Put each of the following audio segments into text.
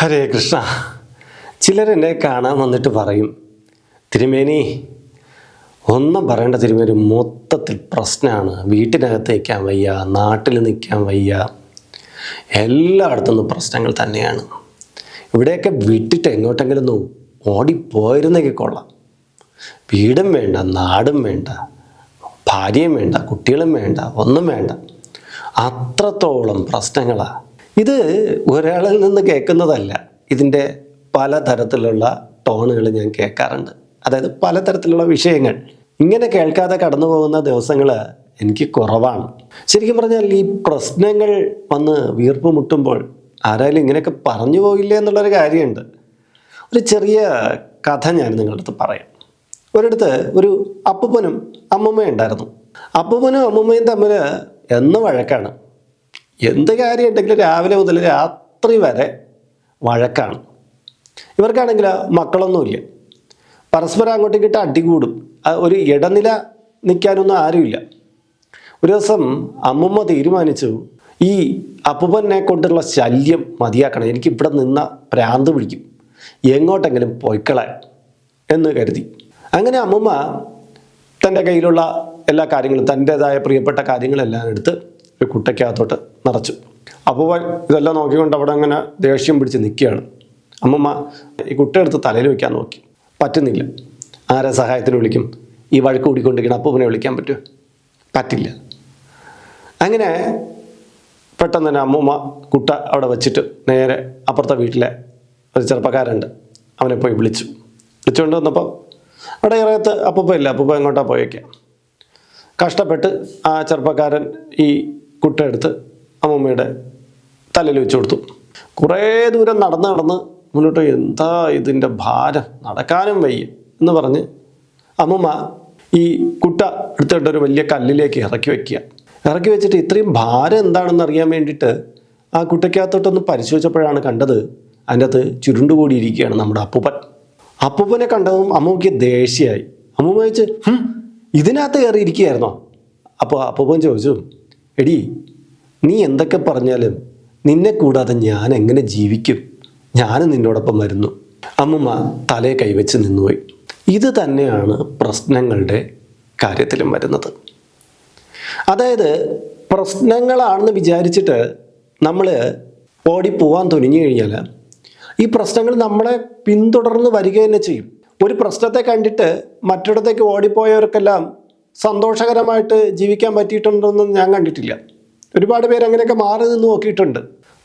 ഹരേ കൃഷ്ണ. ചിലരെന്നെ കാണാൻ വന്നിട്ട് പറയും തിരുമേനി ഒന്നും പറയേണ്ട തിരുമേനി മൊത്തത്തിൽ പ്രശ്നമാണ് വീട്ടിനകത്ത് നിൽക്കാൻ വയ്യ നാട്ടിൽ നിൽക്കാൻ വയ്യ. എല്ലായിടത്തുനിന്നും പ്രശ്നങ്ങൾ തന്നെയാണ്. ഇവിടെയൊക്കെ വിട്ടിട്ട് എങ്ങോട്ടെങ്കിലും ഒന്ന് ഓടിപ്പോയിരുന്നെങ്കിൽ കൊള്ളാം. വീടും വേണ്ട നാടും വേണ്ട ഭാര്യയും വേണ്ട കുട്ടികളും വേണ്ട ഒന്നും വേണ്ട. അത്രത്തോളം പ്രശ്നങ്ങളാണ് ഇത് ഒരാളിൽ നിന്ന് കേൾക്കുന്നതല്ല. ഇതിന്റെ പലതരത്തിലുള്ള ടോണുകൾ ഞാൻ കേൾക്കാറുണ്ട്. അതായത് പലതരത്തിലുള്ള വിഷയങ്ങൾ. ഇങ്ങനെ കേൾക്കാതെ കടന്നു പോകുന്ന ദിവസങ്ങൾ എനിക്ക് കുറവാണ്. ശരിക്കും പറഞ്ഞാൽ ഈ പ്രശ്നങ്ങൾ വന്ന് വീർപ്പ് മുട്ടുമ്പോൾ ആരായാലും ഇങ്ങനെയൊക്കെ പറഞ്ഞു പോയില്ലേ എന്നുള്ളൊരു കാര്യമുണ്ട്. ഒരു ചെറിയ കഥ ഞാൻ നിങ്ങളുടെ അടുത്ത് പറയാം. ഒരിടത്ത് ഒരു അപ്പൂപ്പനും അമ്മൂമ്മയും ഉണ്ടായിരുന്നു. അപ്പൂപ്പനും അമ്മൂമ്മയും തമ്മിൽ എന്ന് വഴക്കാണ്. എന്ത് കാര്യം ഉണ്ടെങ്കിലും രാവിലെ മുതൽ രാത്രി വരെ വഴക്കാണ്. ഇവർക്കാണെങ്കിൽ മക്കളൊന്നുമില്ല. പരസ്പരം അങ്ങോട്ടേക്കിട്ട് അടികൂടും. ഒരു ഇടനില നിൽക്കാനൊന്നും ആരുമില്ല. ഒരു ദിവസം അമ്മുമ്മ തീരുമാനിച്ചു ഈ അപ്പുപ്പനെ കൊണ്ടുള്ള ശല്യം മതിയാക്കണം. എനിക്ക് ഇവിടെ നിന്ന ഭ്രാന്ത് പിടിക്കും. എങ്ങോട്ടെങ്കിലും പൊയ്ക്കളയാൻ എന്ന് കരുതി. അങ്ങനെ അമ്മുമ്മ തന്റെ കയ്യിലുള്ള എല്ലാ കാര്യങ്ങളും തന്റേതായ പ്രിയപ്പെട്ട കാര്യങ്ങളെല്ലാം എടുത്ത് കുട്ടയ്ക്കകത്തോട്ട് നിറച്ചു. അപ്പോൾ ഇതെല്ലാം നോക്കിക്കൊണ്ട് അവിടെ അങ്ങനെ ദേഷ്യം പിടിച്ച് നിൽക്കുകയാണ്. അമ്മമ്മ ഈ കുട്ടയെടുത്ത് തലയിൽ വയ്ക്കാൻ നോക്കി. പറ്റുന്നില്ല. ആരെ സഹായത്തിന് വിളിക്കും? ഈ വഴക്ക് കൂടിക്കൊണ്ടിരിക്കണം അപ്പൂപ്പനെ വിളിക്കാൻ പറ്റുമോ? പറ്റില്ല. അങ്ങനെ പെട്ടെന്ന് തന്നെ അമ്മൂമ്മ കുട്ട അവിടെ വെച്ചിട്ട് നേരെ അപ്പുറത്തെ വീട്ടിലെ ഒരു ചെറുപ്പക്കാരുണ്ട് അവനെ പോയി വിളിച്ചു. വിളിച്ചുകൊണ്ട് വന്നപ്പോൾ അവിടെ ഇറയത്ത് അപ്പൂപ്പ ഇല്ല. അപ്പൂപ്പ എങ്ങോട്ടാണ് പോയേക്കാം? കഷ്ടപ്പെട്ട് ആ ചെറുപ്പക്കാരൻ ഈ കുട്ട എടുത്ത് അമ്മമ്മയുടെ തലയിൽ വെച്ച് കൊടുത്തു. കുറേ ദൂരം നടന്ന് നടന്ന് മുന്നോട്ട് എന്താ ഇതിന്റെ ഭാരം? നടക്കാനും വയ്യ എന്ന് പറഞ്ഞ് അമ്മമ്മ ഈ കുട്ട എടുത്തിട്ട് ഒരു വലിയ കല്ലിലേക്ക് ഇറക്കി വെക്കുക. ഇറക്കി വെച്ചിട്ട് ഇത്രയും ഭാരം എന്താണെന്ന് അറിയാൻ വേണ്ടിയിട്ട് ആ കുട്ടയ്ക്കകത്തോട്ടൊന്ന് പരിശോധിച്ചപ്പോഴാണ് കണ്ടത് അതിന്റെ അകത്ത് ചുരുണ്ടുകൂടിയിരിക്കുകയാണ് നമ്മുടെ അപ്പൂപ്പൻ. അപ്പൂപ്പനെ കണ്ടതും അമ്മൂക്ക് ദേഷ്യമായി. അമ്മൂമ്മ ചോദിച്ചു ഇതിനകത്ത് കയറി ഇരിക്കുകയായിരുന്നോ അപ്പോൾ അപ്പൂപ്പൻ ചോദിച്ചു എടി നീ എന്തൊക്കെ പറഞ്ഞാലും നിന്നെ കൂടാതെ ഞാൻ എങ്ങനെ ജീവിക്കും? ഞാനും നിന്നോടൊപ്പം വരുന്നു. അമ്മുമ്മ തലയെ കൈവച്ച് നിന്നുപോയി. ഇത് തന്നെയാണ് പ്രശ്നങ്ങളുടെ കാര്യത്തിലും വരുന്നത്. അതായത് പ്രശ്നങ്ങളാണെന്ന് വിചാരിച്ചിട്ട് നമ്മൾ ഓടിപ്പോവാൻ തുനിഞ്ഞു കഴിഞ്ഞാൽ ഈ പ്രശ്നങ്ങൾ നമ്മളെ പിന്തുടർന്ന് വരിക തന്നെ ചെയ്യും. ഒരു പ്രശ്നത്തെ കണ്ടിട്ട് മറ്റിടത്തേക്ക് ഓടിപ്പോയവർക്കെല്ലാം സന്തോഷകരമായിട്ട് ജീവിക്കാൻ പറ്റിയിട്ടുണ്ടെന്ന് ഞാൻ കണ്ടിട്ടില്ല. ഒരുപാട് പേര് അങ്ങനെയൊക്കെ മാറി നിന്ന് നോക്കിയിട്ടുണ്ട്.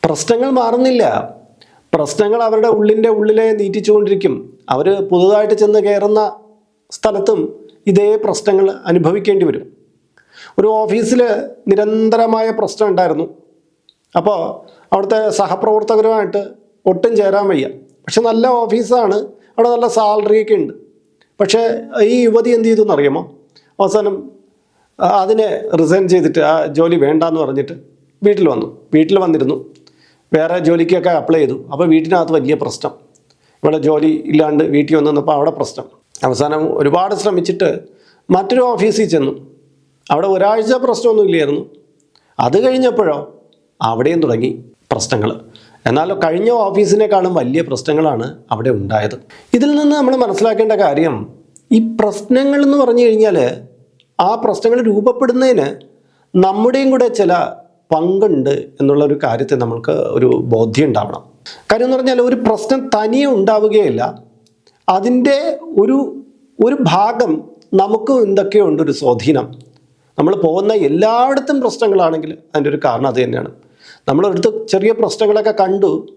പ്രശ്നങ്ങൾ മാറുന്നില്ല. പ്രശ്നങ്ങൾ അവരുടെ ഉള്ളിന്റെ ഉള്ളിലെ നീറ്റിച്ചുകൊണ്ടിരിക്കും. അവർ പുതുതായിട്ട് ചെന്ന് കയറുന്ന സ്ഥലത്തും ഇതേ പ്രശ്നങ്ങൾ അനുഭവിക്കേണ്ടി വരും. ഒരു ഓഫീസിൽ നിരന്തരമായ പ്രശ്നം ഉണ്ടായിരുന്നു. അപ്പോൾ അവിടുത്തെ സഹപ്രവർത്തകരുമായിട്ട് ഒട്ടും ചേരാൻ വയ്യ. പക്ഷെ നല്ല ഓഫീസാണ്. അവിടെ നല്ല സാലറിയൊക്കെ ഉണ്ട്. പക്ഷേ ഈ യുവതി എന്ത് ചെയ്തു എന്നറിയാമോ? അവസാനം അതിനെ റിസൈൻ ചെയ്തിട്ട് ആ ജോലി വേണ്ടാന്ന് പറഞ്ഞിട്ട് വീട്ടിൽ വന്നു. വീട്ടിൽ വന്നിരുന്നു. വേറെ ജോലിക്കൊക്കെ അപ്ലൈ ചെയ്തു. അപ്പോൾ വീട്ടിനകത്ത് വലിയ പ്രശ്നം. ഇവിടെ ജോലി ഇല്ലാണ്ട് വീട്ടിൽ വന്നു നിന്നപ്പോൾ അവിടെ പ്രശ്നം. അവസാനം ഒരുപാട് ശ്രമിച്ചിട്ട് മറ്റൊരു ഓഫീസിൽ ചെന്നു. അവിടെ ഒരാഴ്ച പ്രശ്നമൊന്നും ഇല്ലായിരുന്നു. അത് കഴിഞ്ഞപ്പോഴോ അവിടെയും തുടങ്ങി പ്രശ്നങ്ങൾ. എന്നാൽ കഴിഞ്ഞ ഓഫീസിനേക്കാളും വലിയ പ്രശ്നങ്ങളാണ് അവിടെ ഉണ്ടായത്. ഇതിൽ നിന്ന് നമ്മൾ മനസ്സിലാക്കേണ്ട കാര്യം ഈ പ്രശ്നങ്ങൾ എന്ന് പറഞ്ഞു കഴിഞ്ഞാൽ ആ പ്രശ്നങ്ങൾ രൂപപ്പെടുന്നതിന് നമ്മുടെയും കൂടെ ചില പങ്കുണ്ട് എന്നുള്ള ഒരു കാര്യത്തെ നമ്മൾക്ക് ഒരു ബോധ്യം ഉണ്ടാവണം. കാര്യം എന്ന് പറഞ്ഞാൽ ഒരു പ്രശ്നം തനിയെ ഉണ്ടാവുകയില്ല. അതിന്റെ ഒരു ഒരു ഭാഗം നമുക്കും എന്തൊക്കെയുണ്ട് ഒരു സ്വാധീനം. നമ്മൾ പോകുന്ന എല്ലായിടത്തും പ്രശ്നങ്ങളാണെങ്കിൽ അതിന്റെ ഒരു കാരണം അത് തന്നെയാണ്. നമ്മളടുത്ത് ചെറിയ പ്രശ്നങ്ങളൊക്കെ കണ്ടു.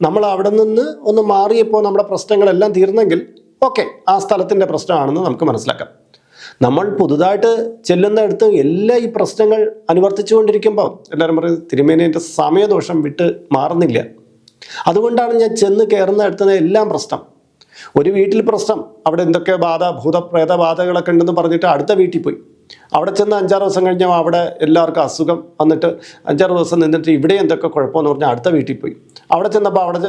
നമ്മൾ അവിടെ നിന്ന് ഒന്ന് മാറിയപ്പോൾ നമ്മുടെ പ്രശ്നങ്ങളെല്ലാം തീർന്നെങ്കിൽ ഓക്കെ ആ സ്ഥലത്തിന്റെ പ്രശ്നമാണെന്ന് നമുക്ക് മനസ്സിലാക്കാം. നമ്മൾ പുതുതായിട്ട് ചെല്ലുന്നിടത്ത് എല്ലാ ഈ പ്രശ്നങ്ങൾ അനുവർത്തിച്ചുകൊണ്ടിരിക്കുമ്പോൾ എല്ലാവരും പറയും തിരുമേനേന്റെ സമയദോഷം വിട്ട് മാറുന്നില്ല. അതുകൊണ്ടാണ് ഞാൻ ചെന്ന് കയറുന്ന അടുത്തുന്ന എല്ലാം പ്രശ്നം. ഒരു വീട്ടിൽ പ്രശ്നം അവിടെ എന്തൊക്കെ ബാധ ഭൂതപ്രേത ബാധകളൊക്കെ ഉണ്ടെന്ന് പറഞ്ഞിട്ട് അടുത്ത വീട്ടിൽ പോയി. അവിടെ ചെന്ന് അഞ്ചാറ് ദിവസം കഴിഞ്ഞാൽ അവിടെ എല്ലാവർക്കും അസുഖം വന്നിട്ട് അഞ്ചാറ് ദിവസം നിന്നിട്ട് ഇവിടെ എന്തൊക്കെ കുഴപ്പമെന്ന് പറഞ്ഞാൽ അടുത്ത വീട്ടിൽ പോയി. അവിടെ ചെന്നപ്പോൾ അവിടെ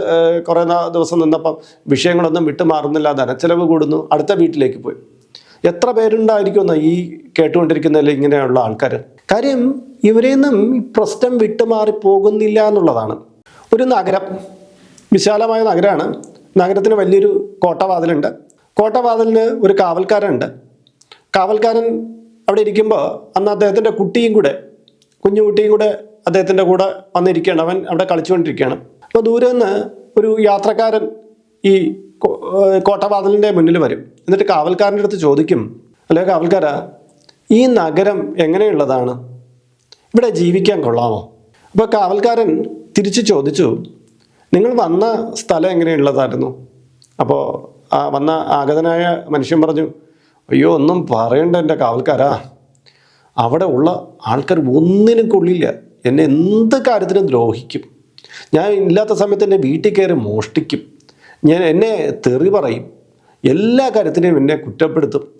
കുറേ ദിവസം നിന്നപ്പം വിഷയങ്ങളൊന്നും വിട്ടുമാറുന്നില്ല ധനച്ചെലവ് കൂടുന്നു അടുത്ത വീട്ടിലേക്ക് പോയി. എത്ര പേരുണ്ടായിരിക്കുമെന്ന് ഈ കേട്ടുകൊണ്ടിരിക്കുന്നതിൽ ഇങ്ങനെയുള്ള ആൾക്കാർ കാര്യം ഇവരെയൊന്നും പ്രശ്നം വിട്ടുമാറി പോകുന്നില്ല എന്നുള്ളതാണ്. ഒരു നഗരം വിശാലമായ നഗരമാണ് നഗരത്തിന് വലിയൊരു കോട്ടവാതിലുണ്ട്. കോട്ടവാതിലിന് ഒരു കാവൽക്കാരുണ്ട് കാവൽക്കാരൻ അവിടെ ഇരിക്കുമ്പോൾ അന്ന് അദ്ദേഹത്തിന്റെ കുട്ടിയും കൂടെ കുഞ്ഞു കുട്ടിയും കൂടെ അദ്ദേഹത്തിന്റെ കൂടെ വന്നിരിക്കുകയാണ്. അവൻ അവിടെ കളിച്ചുകൊണ്ടിരിക്കുകയാണ്. അപ്പോൾ ദൂരെ നിന്ന് ഒരു യാത്രക്കാരൻ ഈ കോട്ടവാതിലിന്റെ മുന്നിൽ വരും. എന്നിട്ട് കാവൽക്കാരന്റെ അടുത്ത് ചോദിക്കും അല്ലെ കാവൽക്കാരാ ഈ നഗരം എങ്ങനെയുള്ളതാണ്? ഇവിടെ ജീവിക്കാൻ കൊള്ളാമോ? അപ്പോൾ കാവൽക്കാരൻ തിരിച്ച് ചോദിച്ചു നിങ്ങൾ വന്ന സ്ഥലം എങ്ങനെയുള്ളതായിരുന്നു? അപ്പോൾ ആ വന്ന ആഗതനായ മനുഷ്യൻ പറഞ്ഞു അയ്യോ ഒന്നും പറയണ്ട എന്റെ കാവൽക്കാരാ. അവിടെ ഉള്ള ആൾക്കാർ ഒന്നിനും കൊള്ളില്ല. എന്നെ എന്ത് കാര്യത്തിനും ദ്രോഹിക്കും. ഞാൻ ഇല്ലാത്ത സമയത്ത് എന്നെ വീട്ടിൽ കയറി മോഷ്ടിക്കും. ഞാൻ എന്നെ തെറി പറയും. എല്ലാ കാര്യത്തിനെയും എന്നെ കുറ്റപ്പെടുത്തും.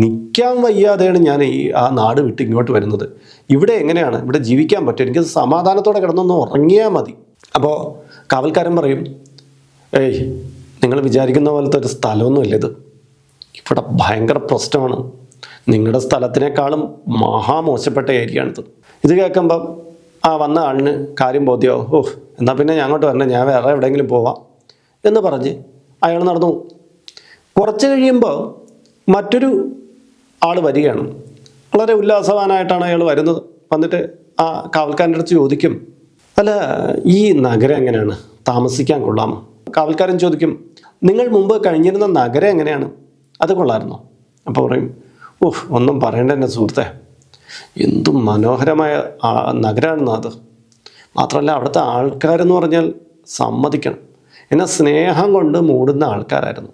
നിൽക്കാൻ വയ്യാതെയാണ് ഞാൻ ഈ ആ നാട് വിട്ട് ഇങ്ങോട്ട് വരുന്നത്. ഇവിടെ എങ്ങനെയാണ്? ഇവിടെ ജീവിക്കാൻ പറ്റും എനിക്ക് സമാധാനത്തോടെ കിടന്നൊന്ന് ഉറങ്ങിയാൽ മതി. അപ്പോൾ കാവൽക്കാരൻ പറയും ഏയ് നിങ്ങൾ വിചാരിക്കുന്ന പോലത്തെ ഒരു സ്ഥലമൊന്നുമല്ല ഇത്. ഇവിടെ ഭയങ്കര പ്രശ്നമാണ്. നിങ്ങളുടെ സ്ഥലത്തിനേക്കാളും മഹാമോശപ്പെട്ട ഏരിയയാണിത് ഇത് കേൾക്കുമ്പം ആ വന്ന ആളിന് കാര്യം ബോധ്യമാവും ഓ എന്നാൽ പിന്നെ ഞാൻ അങ്ങോട്ട് വരണേ ഞാൻ വേറെ എവിടെയെങ്കിലും പോവാം എന്ന് പറഞ്ഞ് അയാൾ നടന്നു. കുറച്ച് കഴിയുമ്പോൾ മറ്റൊരു ആൾ വരികയാണ്. വളരെ ഉല്ലാസവാനായിട്ടാണ് അയാൾ വരുന്നത്. വന്നിട്ട് ആ കാവൽക്കാരന്റെ അടുത്ത് ചോദിക്കും അല്ല ഈ നഗരം എങ്ങനെയാണ്? താമസിക്കാൻ കൊള്ളാം കാവൽക്കാരൻ ചോദിക്കും നിങ്ങൾ മുമ്പ് കഴിഞ്ഞിരുന്ന നഗരം എങ്ങനെയാണ്? അത് കൊള്ളായിരുന്നു അപ്പോൾ പറയും ഓഹ് ഒന്നും പറയേണ്ട എന്റെ സുഹൃത്തെ. എന്തും മനോഹരമായ നഗരമാണെന്ന് അത്. മാത്രമല്ല അവിടുത്തെ ആൾക്കാരെന്ന് പറഞ്ഞാൽ സമ്മതിക്കണം. എന്നെ സ്നേഹം കൊണ്ട് മൂടുന്ന ആൾക്കാരായിരുന്നു.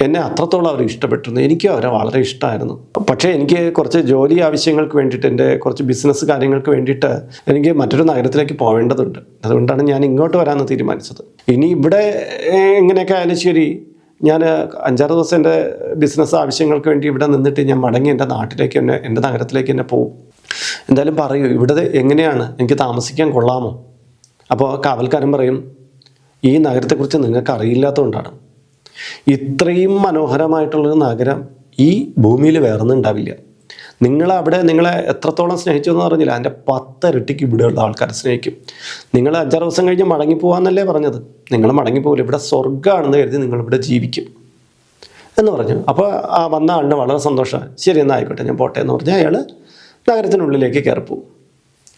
എന്നെ അത്രത്തോളം അവർ ഇഷ്ടപ്പെട്ടിരുന്നു. എനിക്ക് അവരെ വളരെ ഇഷ്ടമായിരുന്നു. പക്ഷേ എനിക്ക് കുറച്ച് ജോലി ആവശ്യങ്ങൾക്ക് വേണ്ടിയിട്ട് എന്റെ കുറച്ച് ബിസിനസ് കാര്യങ്ങൾക്ക് വേണ്ടിയിട്ട് എനിക്ക് മറ്റൊരു നഗരത്തിലേക്ക് പോകേണ്ടതുണ്ട് അതുകൊണ്ടാണ് ഞാൻ ഇങ്ങോട്ട് വരാമെന്ന് തീരുമാനിച്ചത്. ഇനി ഇവിടെ എങ്ങനെയൊക്കെ ആയാലും ശരി ഞാൻ അഞ്ചാറ് ദിവസം എന്റെ ബിസിനസ് ആവശ്യങ്ങൾക്ക് വേണ്ടി ഇവിടെ നിന്നിട്ട് ഞാൻ മടങ്ങി എന്റെ നാട്ടിലേക്ക് തന്നെ എന്റെ നഗരത്തിലേക്ക് തന്നെ പോകും എന്തായാലും പറയൂ ഇവിടെ എങ്ങനെയാണ്? എനിക്ക് താമസിക്കാൻ കൊള്ളാമോ? അപ്പോൾ കാവൽക്കാരൻ പറയും ഈ നഗരത്തെക്കുറിച്ച് നിങ്ങൾക്ക് അറിയില്ലാത്തതുകൊണ്ടാണ് ഇത്രയും മനോഹരമായിട്ടുള്ളൊരു നഗരം ഈ ഭൂമിയിൽ വേറൊന്നും ഉണ്ടാവില്ല. നിങ്ങൾ അവിടെ നിങ്ങളെ എത്രത്തോളം സ്നേഹിച്ചു എന്ന് പറഞ്ഞില്ല അതിന്റെ പത്തരട്ടിക്ക് ഇവിടെയുള്ള ആൾക്കാരെ സ്നേഹിക്കും. നിങ്ങൾ അഞ്ചാറ് ദിവസം കഴിഞ്ഞ് മടങ്ങിപ്പോവാന്നല്ലേ പറഞ്ഞത്? നിങ്ങൾ മടങ്ങി മടങ്ങിപ്പോകില്ല ഇവിടെ സ്വർഗമാണെന്ന് കരുതി നിങ്ങളിവിടെ ജീവിക്കും എന്ന് പറഞ്ഞു. അപ്പോൾ ആ വന്ന ആളിന് വളരെ സന്തോഷമാണ് ശരി എന്നാൽ ആയിക്കോട്ടെ ഞാൻ പോട്ടെ എന്ന് പറഞ്ഞാൽ അയാൾ നഗരത്തിനുള്ളിലേക്ക് കയറിപ്പോവും.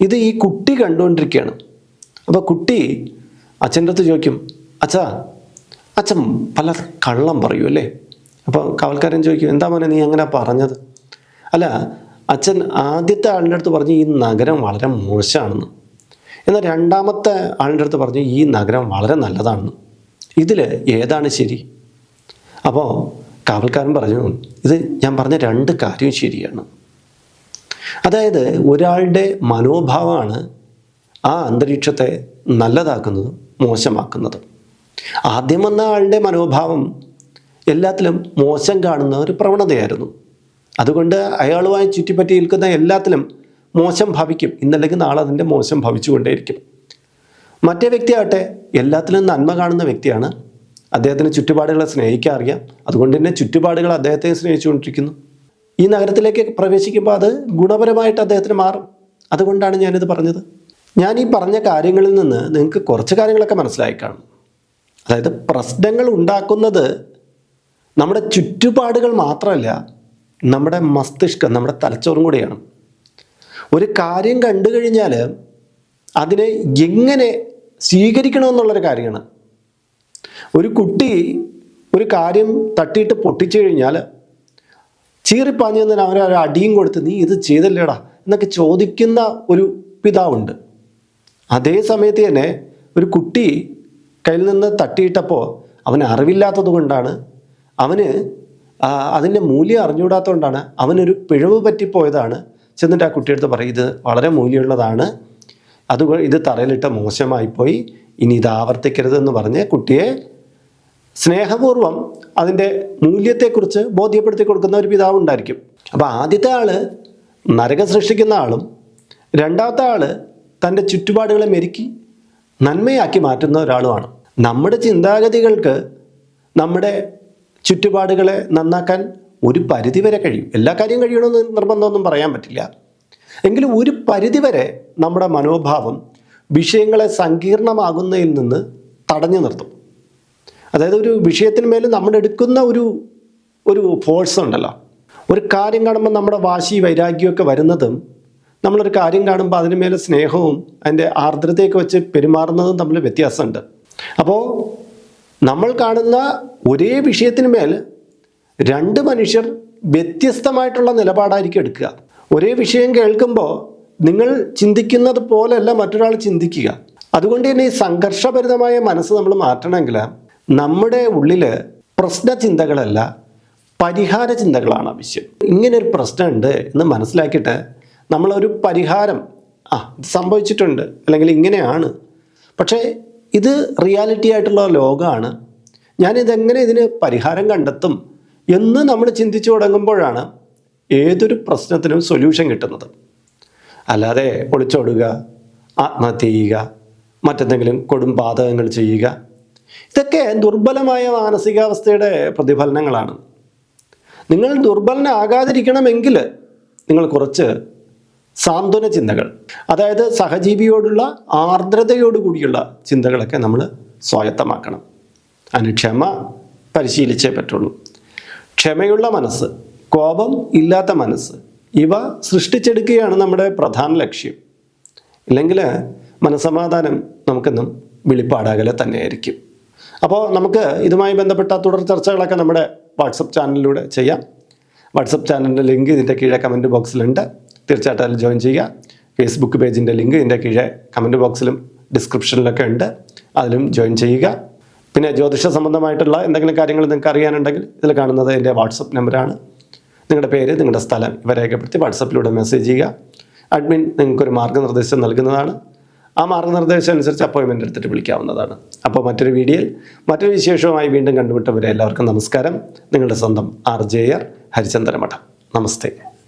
ഇത് ഈ കുട്ടി കണ്ടുകൊണ്ടിരിക്കുകയാണ്. അപ്പോൾ കുട്ടി അച്ഛന്റെ അടുത്ത് ചോദിക്കും അച്ഛാ അച്ഛൻ പല കള്ളം പറയൂ അല്ലേ അപ്പോൾ കവൽക്കാരൻ ചോദിക്കും എന്താ മോനെ നീ അങ്ങനെ പറഞ്ഞത്? അല്ല അച്ഛൻ ആദ്യത്തെ ആളിന്റെ അടുത്ത് പറഞ്ഞു ഈ നഗരം വളരെ മോശമാണെന്ന്. എന്നാൽ രണ്ടാമത്തെ ആളിന്റെ അടുത്ത് പറഞ്ഞു ഈ നഗരം വളരെ നല്ലതാണെന്ന്. ഇതിൽ ഏതാണ് ശരി? അപ്പോൾ കാവൽക്കാരൻ പറഞ്ഞു ഇത് ഞാൻ പറഞ്ഞ രണ്ട് കാര്യവും ശരിയാണ്. അതായത് ഒരാളുടെ മനോഭാവമാണ് ആ അന്തരീക്ഷത്തെ നല്ലതാക്കുന്നതും മോശമാക്കുന്നതും. ആദ്യം വന്ന ആളുടെ മനോഭാവം എല്ലാത്തിലും മോശം കാണുന്ന ഒരു പ്രവണതയായിരുന്നു. അതുകൊണ്ട് അയാളുമായി ചുറ്റിപ്പറ്റി നിൽക്കുന്ന എല്ലാത്തിലും മോശം ഭവിക്കും ഇന്നല്ലെങ്കിൽ നാളെ അതിന്റെ മോശം ഭവിച്ചുകൊണ്ടേയിരിക്കും. മറ്റേ വ്യക്തിയാകട്ടെ എല്ലാത്തിലും നന്മ കാണുന്ന വ്യക്തിയാണ്. അദ്ദേഹത്തിന് ചുറ്റുപാടുകളെ സ്നേഹിക്കാൻ അറിയാം. അതുകൊണ്ട് തന്നെ ചുറ്റുപാടുകൾ അദ്ദേഹത്തെ സ്നേഹിച്ചുകൊണ്ടിരിക്കുന്നു. ഈ നഗരത്തിലേക്ക് പ്രവേശിക്കുമ്പോൾ അത് ഗുണപരമായിട്ട് അദ്ദേഹത്തിന് മാറും. അതുകൊണ്ടാണ് ഞാനിത് പറഞ്ഞത്. ഞാൻ ഈ പറഞ്ഞ കാര്യങ്ങളിൽ നിന്ന് നിങ്ങൾക്ക് കുറച്ച് കാര്യങ്ങളൊക്കെ മനസ്സിലായി കാണും. അതായത് പ്രശ്നങ്ങൾ ഉണ്ടാക്കുന്നത് നമ്മുടെ ചുറ്റുപാടുകൾ മാത്രമല്ല നമ്മുടെ മസ്തിഷ്കം നമ്മുടെ തലച്ചോറും കൂടിയാണ്. ഒരു കാര്യം കണ്ടു കഴിഞ്ഞാൽ അതിനെ എങ്ങനെ സ്വീകരിക്കണമെന്നുള്ളൊരു കാര്യമാണ്. ഒരു കുട്ടി ഒരു കാര്യം തട്ടിയിട്ട് പൊട്ടിച്ചു കഴിഞ്ഞാൽ ചീറിപ്പാഞ്ഞു തന്നെ അവരെ ഒരു അടിയും കൊടുത്ത് നീ ഇത് ചെയ്തല്ലേടാ? എന്നൊക്കെ ചോദിക്കുന്ന ഒരു പിതാവുണ്ട്. അതേ സമയത്ത് തന്നെ ഒരു കുട്ടി കയ്യിൽ നിന്ന് തട്ടിയിട്ടപ്പോൾ അവന് അറിവില്ലാത്തത് കൊണ്ടാണ് അവന് അതിന്റെ മൂല്യം അറിഞ്ഞുകൂടാത്തതുകൊണ്ടാണ് അവനൊരു പിഴവ് പറ്റിപ്പോയതാണ്. ചെന്നിട്ട് ആ കുട്ടിയെടുത്ത് പറയും ഇത് വളരെ മൂല്യമുള്ളതാണ്. അത് ഇത് തറയിലിട്ട മോശമായിപ്പോയി. ഇനി ഇത് ആവർത്തിക്കരുതെന്ന് പറഞ്ഞ് കുട്ടിയെ സ്നേഹപൂർവം അതിന്റെ മൂല്യത്തെക്കുറിച്ച് ബോധ്യപ്പെടുത്തി കൊടുക്കുന്ന ഒരു പിതാവ് ഉണ്ടായിരിക്കും. അപ്പോൾ ആദ്യത്തെ ആൾ നരകം സൃഷ്ടിക്കുന്ന ആളും രണ്ടാമത്തെ ആൾ തന്റെ ചുറ്റുപാടുകളെ മെരുക്കി നന്മയാക്കി മാറ്റുന്ന ഒരാളുമാണ്. നമ്മുടെ ചിന്താഗതികൾക്ക് നമ്മുടെ ചുറ്റുപാടുകളെ നന്നാക്കാൻ ഒരു പരിധിവരെ കഴിയും. എല്ലാ കാര്യം കഴിയണമെന്ന് നിർബന്ധമൊന്നും പറയാൻ പറ്റില്ല. എങ്കിലും ഒരു പരിധിവരെ നമ്മുടെ മനോഭാവം വിഷയങ്ങളെ സങ്കീർണമാകുന്നതിൽ നിന്ന് തടഞ്ഞു നിർത്തും. അതായത് ഒരു വിഷയത്തിന് മേൽ നമ്മൾ എടുക്കുന്ന ഒരു ഒരു ഫോഴ്സ് ഉണ്ടല്ലോ. ഒരു കാര്യം കാണുമ്പോൾ നമ്മുടെ വാശി വൈരാഗ്യമൊക്കെ വരുന്നതും നമ്മളൊരു കാര്യം കാണുമ്പോൾ അതിന് മേലെ സ്നേഹവും അതിന്റെ ആർദ്രതയൊക്കെ വെച്ച് പെരുമാറുന്നതും തമ്മിൽ വ്യത്യാസമുണ്ട്. അപ്പോൾ നമ്മൾ കാണുന്ന ഒരേ വിഷയത്തിന് മേൽ രണ്ട് മനുഷ്യർ വ്യത്യസ്തമായിട്ടുള്ള നിലപാടായിരിക്കും എടുക്കുക. ഒരേ വിഷയം കേൾക്കുമ്പോൾ നിങ്ങൾ ചിന്തിക്കുന്നത് പോലെയല്ല മറ്റൊരാൾ ചിന്തിക്കുക. അതുകൊണ്ട് തന്നെ ഈ സംഘർഷഭരിതമായ മനസ്സ് നമ്മൾ മാറ്റണമെങ്കിൽ നമ്മുടെ ഉള്ളിൽ പ്രശ്ന ചിന്തകളല്ല പരിഹാര ചിന്തകളാണ് ആവശ്യം. ഇങ്ങനെ ഒരു പ്രശ്നമുണ്ട് എന്ന് മനസ്സിലാക്കിയിട്ട് നമ്മളൊരു പരിഹാരം ആ ഇത് സംഭവിച്ചിട്ടുണ്ട് അല്ലെങ്കിൽ ഇങ്ങനെയാണ്. പക്ഷേ ഇത് റിയാലിറ്റി ആയിട്ടുള്ള ലോകമാണ് ഞാനിതെങ്ങനെ ഇതിന് പരിഹാരം കണ്ടെത്തും എന്ന് നമ്മൾ ചിന്തിച്ചു തുടങ്ങുമ്പോഴാണ് ഏതൊരു പ്രശ്നത്തിനും സൊല്യൂഷൻ കിട്ടുന്നത്. അല്ലാതെ ഒളിച്ചോടുക ആത്മഹത്യ ചെയ്യുക മറ്റെന്തെങ്കിലും കൊടും പാതകങ്ങൾ ചെയ്യുക ഇതൊക്കെ ദുർബലമായ മാനസികാവസ്ഥയുടെ പ്രതിഫലനങ്ങളാണ്. നിങ്ങൾ ദുർബലനാകാതിരിക്കണമെങ്കിൽ നിങ്ങൾ കുറച്ച് സാന്ത്വന ചിന്തകൾ. അതായത് സഹജീവിയോടുള്ള ആർദ്രതയോടുകൂടിയുള്ള ചിന്തകളൊക്കെ നമ്മൾ സ്വായത്തമാക്കണം. അതിന് ക്ഷമ പരിശീലിച്ചേ പറ്റുള്ളൂ. ക്ഷമയുള്ള മനസ്സ് കോപം ഇല്ലാത്ത മനസ്സ് ഇവ സൃഷ്ടിച്ചെടുക്കുകയാണ് നമ്മുടെ പ്രധാന ലക്ഷ്യം. ഇല്ലെങ്കിൽ മനസമാധാനം നമുക്കെന്നും വെളിപ്പാടാകലെ തന്നെയായിരിക്കും. അപ്പോൾ നമുക്ക് ഇതുമായി ബന്ധപ്പെട്ട തുടർ ചർച്ചകളൊക്കെ നമ്മുടെ വാട്സപ്പ് ചാനലിലൂടെ ചെയ്യാം. വാട്സപ്പ് ചാനലിന്റെ ലിങ്ക് ഇതിന്റെ കീഴെ കമന്റ് ബോക്സിലുണ്ട്. തീർച്ചയായിട്ടും അതിൽ ജോയിൻ ചെയ്യുക. ഫേസ്ബുക്ക് പേജിന്റെ ലിങ്ക് ഇതിന്റെ കീഴെ കമന്റ് ബോക്സിലും ഡിസ്ക്രിപ്ഷനിലൊക്കെ ഉണ്ട്. അതിലും ജോയിൻ ചെയ്യുക. പിന്നെ ജ്യോതിഷ സംബന്ധമായിട്ടുള്ള എന്തെങ്കിലും കാര്യങ്ങൾ നിങ്ങൾക്ക് അറിയാനുണ്ടെങ്കിൽ ഇതിൽ കാണുന്നത് എന്റെ വാട്സപ്പ് നമ്പറാണ് നിങ്ങളുടെ പേര് നിങ്ങളുടെ സ്ഥലം ഇവ രേഖപ്പെടുത്തി വാട്സപ്പിലൂടെ മെസ്സേജ് ചെയ്യുക. അഡ്മിൻ നിങ്ങൾക്കൊരു മാർഗനിർദ്ദേശം നൽകുന്നതാണ്. ആ മാർഗനിർദ്ദേശം അനുസരിച്ച് അപ്പോയിൻമെന്റ് എടുത്തിട്ട് വിളിക്കാവുന്നതാണ്. അപ്പോൾ മറ്റൊരു വീഡിയോയിൽ മറ്റൊരു വിശേഷവുമായി വീണ്ടും കണ്ടുമുട്ടവരെ എല്ലാവർക്കും നമസ്കാരം. നിങ്ങളുടെ സ്വന്തം ആർ ആർ ഹരിചന്ദ്രമഠം. നമസ്തേ.